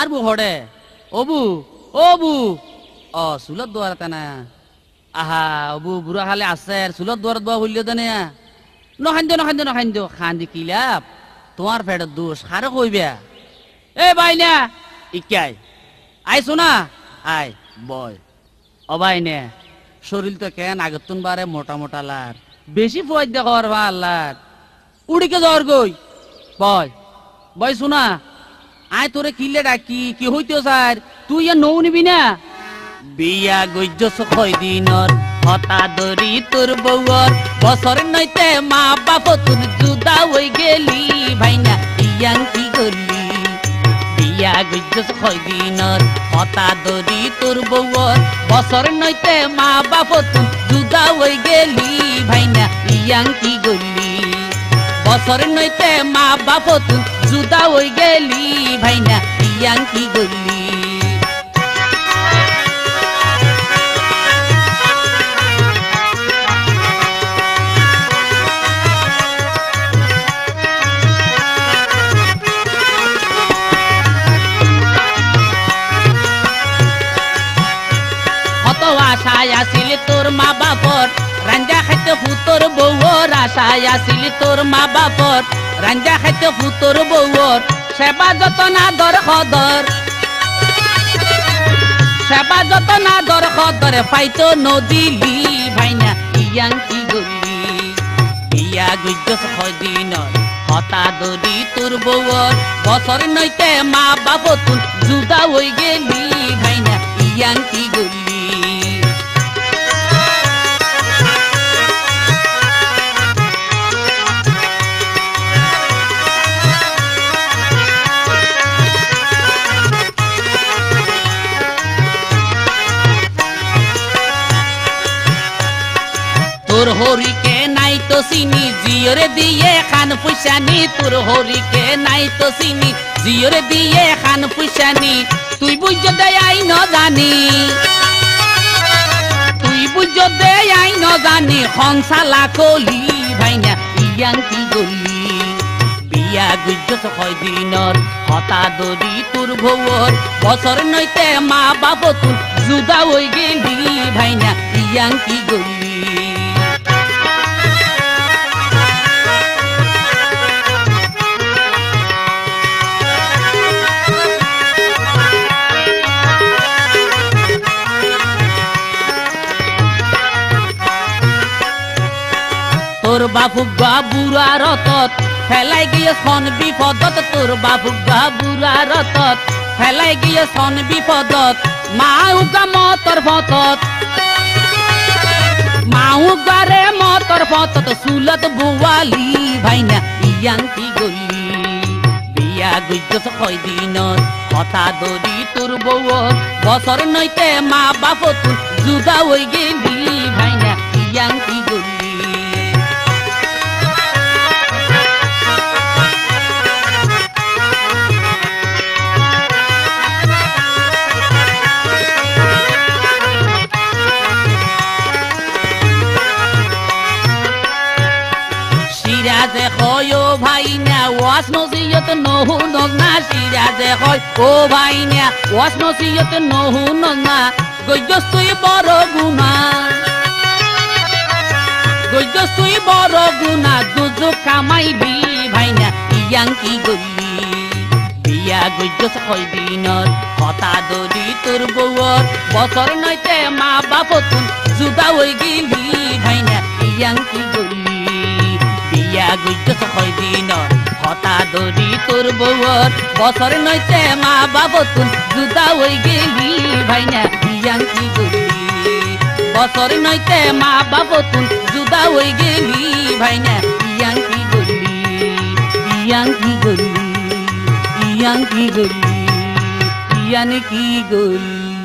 আর বু হড়ে। অবু অবু। অ, সুলত দুয়ার তেনা। আহা, অবু বুড়া খালে আছে সুলত দুয়ার দোয়া হইলে দেনে নখান্দ নখান্দ নখান্দ খান্দি কিলাপ তোমার পেটের দোষ হারে কইবে এ, বাইনা, ইকাই। আই শোনা আই, বয়। ও বাইনে শরীর তো কেন আগতুন বারে মোটা মোটা লার বেশি ফুয়াই দেখো আর লার উড়িকে যাওয়ার গই বয়। বয় শোনা আয় তোরে কিলে ডাকি, কি হইতো স্যার? তুই আর নৌ নিবি না? বিয়া গজ্য ছয় দিনৰ হতা দৰি তোৰ বৌৰ বছৰ নৈতে মা বাপ তোৰ জুদা হৈ গেলি, ভাইনা, ইয়াং কি গলি বিয়া গজ্য ছয় দিনৰ হতা দৰি তোৰ বৌৰ বছৰ নৈতে মা বাপ তোৰ জুদা হৈ গেলি, ভাইনা, ইয়াং কি গলি বছর নইতে মা বাপ তুই জুদা হই গেলি ভাইনা ইয়াং কি গলি? তোর মা বাপর? খাইতে বউর আশায় আসিল তোর মা বাপর। রাঞ্জা খাইতে ফুতোর বউর সেবা সেবা পাইতো ভাইনা, ইয়াং কি গলি? বিয়া গুজ্জ হতা দৰি তোৰ বৌৰ বছৰ নৈতে মা বাপ তোৰ জুদা হৈ গেলি ভাইনা, ইয়াং কি গলি? তোর হরিকে নাই তো চিনি, জিয়রে দিয়ে খান পুষানি তোর হরিকে নাই তো চিনি, জিয়রে দিয়ে খান পুষানি তুই বুঝ দে আই ন জানি। তুই বুঝ দে আই ন জানি সংসালা কলি ভাইনা ইয়াং কি গলি? বিয়া গুজ্জ ছয় দিনৰ, হতা দৰি তোৰ ভৌৰ বছৰ নৈতে মা বাপ তোৰ জুদা হৈ গেলি ভাইনা ইয়াং কি গলি? তোর বাপু গা বুড়া রতত। ফেলাই গিয়ে সন বিপদত, তোর বাপু গা বুড়া রতত। ফেলাই গিয়ে সন বিপদত মাউ গা মতর ফতত। মাউ গারে মতর ফতত, সুলত বুয়ালি ভাইনা ইয়াং কি গলি। বিয়া গুজ্জ ছয় দিনত হতা দৰি তোৰ বৌৰ বছৰ নৈতে মা বাপ তোৰ জুদা হৈ গেলি ভাইনা হয় ও ভাই না ওয়াস নসিয়ত নহু নজনা সিরাজে হয় ও ভাই না ওয়াস নসিয়ত নহু বড় গজ্জস বড় দুজো কামাইবি ভাই না ইয়াং কি গলি? বিয়া হতা দরি তোর বউর বছর নইতে মা বাপ তুন জুদা হই গেলি ভাই না ইয়াং কি গলি? গুজ্জ ছয় দিনৰ হতা দৰি তোৰ বৌৰ বছৰ নৈতে মা বাপ তোৰ জুদা হৈ গেলি ভাইনা বিয়াং কি গলি বছৰ নৈতে মা বাপ তোৰ জুদা হৈ গেলি ভাইনা বিয়াং কি গলি বিয়াং কি গলি বিয়াং কি গলি বিয়ান কি গলি